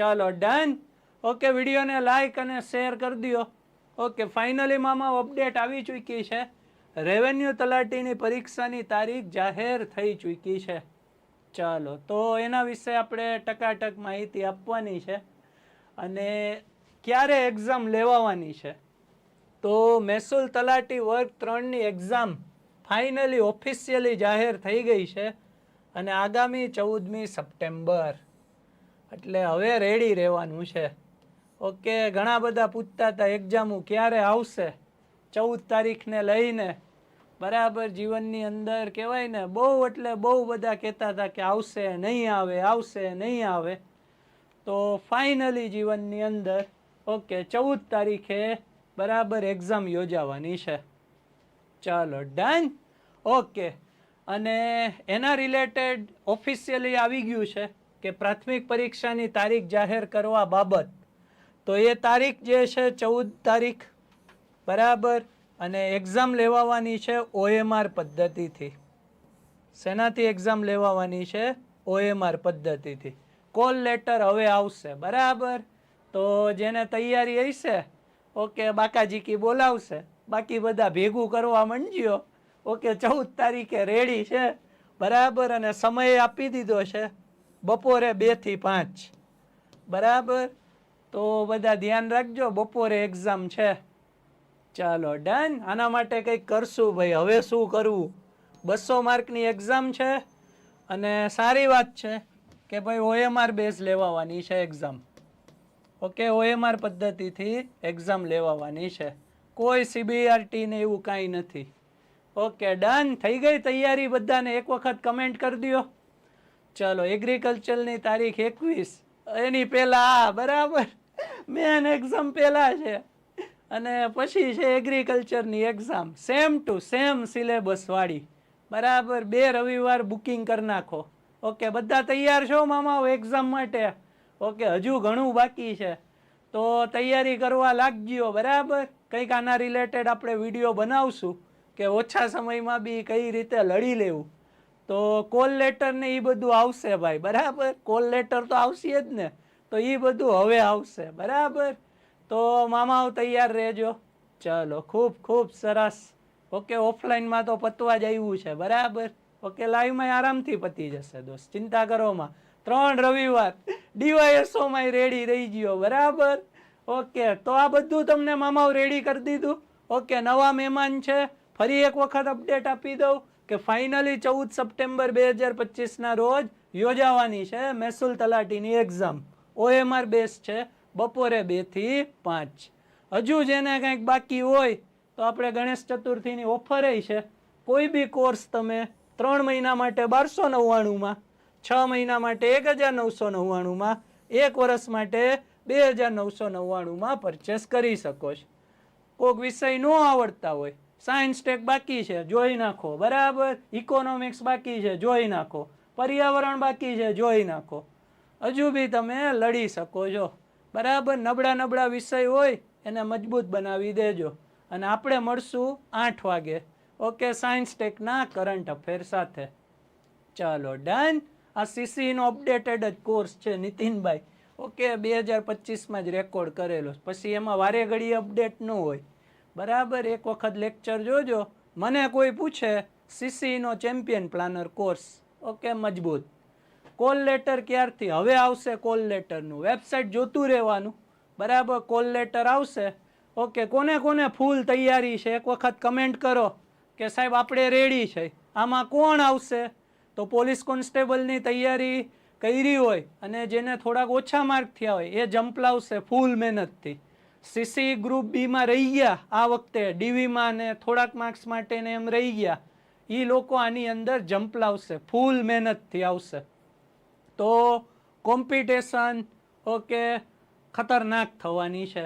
ચાલો done okay વિડીયોને like અને શેર કરી દો ઓકે ફાઇનલી મામા અપડેટ આવી ચૂકી છે. રેવન્યુ તલાટીની પરીક્ષાની તારીખ જાહેર થઈ ચૂકી છે. ચાલો, તો એના વિશે આપણે ટકાટક માહિતી આપવાની છે. અને ક્યારે એક્ઝામ લેવાવાની છે? તો મહેસૂલ તલાટી વર્ગ ત્રણની એક્ઝામ ફાઇનલી ઓફિશિયલી જાહેર થઈ ગઈ છે. અને આગામી ચૌદમી સપ્ટેમ્બર. એટલે હવે રેડી રહેવાનું છે. ઓકે ઘણા બધા પૂછતા હતા એક્ઝામો ક્યારે આવશે? ચૌદ તારીખને લઈને. બરાબર, જીવનની અંદર કહેવાય ને, બહુ એટલે બહુ બધા કહેતા હતા કે આવશે, નહીં આવે, આવશે, નહીં આવે. તો ફાઇનલી જીવનની અંદર ઓકે ચૌદ તારીખે બરાબર એક્ઝામ યોજાવાની છે. ચાલો ડન ઓકે અને એના રિલેટેડ ઓફિશિયલી આવી ગયું છે. કે પ્રાથમિક પરીક્ષાની તારીખ જાહેર કરવા બાબત, તો એ તારીખ જે છે ચૌદ તારીખ, બરાબર? અને એક્ઝામ લેવાવાની છે ઓએમઆર પદ્ધતિથી. શેનાથી એક્ઝામ લેવાવાની છે? ઓએમઆર પદ્ધતિથી. કોલ લેટર હવે આવશે, બરાબર? તો જેને તૈયારી હશે, ઓકે બાકાજી કી બોલાવશે. બાકી બધા ભેગું કરવા માંડ્યો. ઓકે, ચૌદ તારીખે રેડી છે, બરાબર? અને સમય આપી દીધો છે. બપોરે બેથી પાંચ. બરાબર? તો બધા ધ્યાન રાખજો, બપોરે એક્ઝામ છે. ચાલો ડન આના માટે કંઈક કરશું ભાઈ. હવે શું કરવું? બસો માર્કની એક્ઝામ છે અને સારી વાત છે કે ભાઈ ઓએમઆર બેઝ લેવાવાની છે એક્ઝામ ઓકે ઓએમઆર પદ્ધતિથી એક્ઝામ લેવાવાની છે. કોઈ સીબીઆરટી ને એવું કાંઈ નથી. ઓકે ડન થઈ ગઈ તૈયારી? બધાને એક વખત કમેન્ટ કરી દો ચલો એગ્રીકલ્ચરની તારીખ એકવીસ. એની પહેલાં બરાબર? મેન એક્ઝામ પહેલાં છે. અને પછી છે એગ્રીકલ્ચરની એક્ઝામ સેમ ટુ સેમ સિલેબસવાળી બરાબર? બે રવિવાર બુકિંગ કરી નાખો. ઓકે, બધા તૈયાર છો મામા એક્ઝામ માટે? ઓકે, હજુ ઘણું બાકી છે. તો તૈયારી કરવા લાગજો, બરાબર? કંઈક આના રિલેટેડ આપણે વીડિયો બનાવશું કે ઓછા સમયમાં બી કઈ રીતે લડી લેવું. તો કોલ લેટર ને એ બધું આવશે ભાઈ, બરાબર? કોલ લેટર તો આવશે જ ને. તો એ બધું હવે આવશે, બરાબર? તો મામાઓ તૈયાર રહેજો. ચલો, ખૂબ ખૂબ સરસ. ઓકે ઓફલાઈનમાં તો પતવા જ આવ્યું છે, બરાબર? ઓકે લાઈવમાં આરામથી પતી જશે, દોસ્ત. ચિંતા કરોમાં ત્રણ રવિવાર. ડીવાયએસઓમાં રેડી રહી ગયો, બરાબર? ઓકે, તો આ બધું તમને મામાઓ રેડી કરી દીધું. ઓકે, નવા મહેમાન છે. ફરી એક વખત અપડેટ આપી દઉં. કે ફાઇનલી ચૌદ સપ્ટેમ્બર બે હજાર પચીસના રોજ યોજાવાની છે મહેસૂલ તલાટીની એક્ઝામ ઓએમઆર બેસ છે બપોરે બેથી પાંચ. હજુ જેને કંઈક બાકી હોય તો આપણે ગણેશ ચતુર્થીની ઓફરે છે. કોઈ બી કોર્સ તમે ત્રણ મહિના માટે બારસો નવ્વાણુંમાં, છ મહિના માટે એક હજાર નવસો નવ્વાણુંમાં, એક વર્ષ માટે બે હજાર નવસો નવ્વાણુંમાં પરચેસ કરી શકો છો. કોઈક વિષય ન આવડતા હોય સાયન્સ ટેક બાકી છે, જોઈ નાખો, બરાબર? ઇકોનોમિક્સ બાકી છે, જોઈ નાખો. પર્યાવરણ બાકી છે, જોઈ નાખો. હજુ બી તમે લડી શકો છો. બરાબર? નબળા નબળા વિષય હોય, એને મજબૂત બનાવી દેજો. અને આપણે મળશું આઠ વાગે. ઓકે સાયન્સ ટેકના કરંટ અફેર સાથે. ચાલો ડન આ સીસીનો અપડેટેડ જ કોર્સ છે, નીતિનભાઈ. ઓકે, બે હજાર પચીસમાં જ રેકોર્ડ કરેલો. પછી એમાં વારે ઘડી અપડેટ ન હોય. બરાબર, એક વખત લેક્ચર જોજો. મને કોઈ પૂછે સીસીનો ચેમ્પિયન પ્લાનર કોર્સ ઓકે, મજબૂત. કોલ લેટર ક્યારથી? હવે આવશે કોલ લેટરનું વેબસાઇટ જોતું રહેવાનું. બરાબર કોલ લેટર આવશે. ઓકે, કોને કોને ફૂલ તૈયારી છે? એક વખત કમેન્ટ કરો કે સાહેબ, આપણે રેડી છે. આમાં કોણ આવશે? તો પોલીસ કોન્સ્ટેબલની તૈયારી કરી હોય અને જેને થોડાક ઓછા માર્ક થયા હોય, એ જંપ લાવશે ફૂલ મહેનતથી. સીસી ગ્રુપ બીમાં રહી ગયા આ વખતે. ડીવીમાં ને થોડાક માર્ક્સ માટે ને એમ રહી ગયા. એ લોકો આની અંદર જમ્પ લાવશે. ફૂલ મહેનતથી આવશે. તો કોમ્પિટિશન ઓકે ખતરનાક થવાની છે.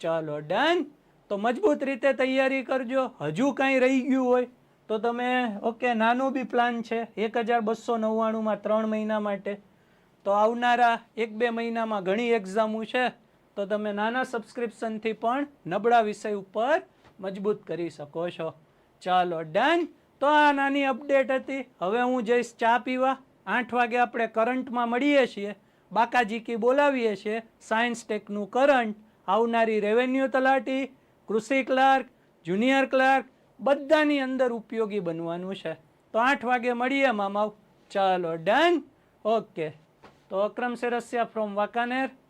ચાલો ડન તો મજબૂત રીતે તૈયારી કરજો. હજુ કાંઈ રહી ગયું હોય તો તમે ઓકે નાનો બી પ્લાન છે. એક હજાર બસો નવ્વાણુંમાં ત્રણ મહિના માટે. તો આવનારા એક બે મહિનામાં ઘણી એક્ઝામો છે. તો તમે નાના સબસ્ક્રિપ્શનથી પણ નબળા વિષય ઉપર મજબૂત કરી શકો છો. ચાલો ડન તો આ નાની અપડેટ હતી. હવે હું જઈશ ચા પીવા. આઠ વાગે આપણે કરંટમાં મળીએ છીએ. બાકાજીકી બોલાવીએ છીએ. સાયન્સ ટેકનું કરંટ આવનારી રેવન્યુ તલાટી, કૃષિ ક્લાર્ક જુનિયર ક્લાર્ક બધાની અંદર ઉપયોગી બનવાનું છે. તો આઠ વાગે મળીએ મામાવ ચાલો ડન ઓકે તો Akram Serasiya from Wankaner.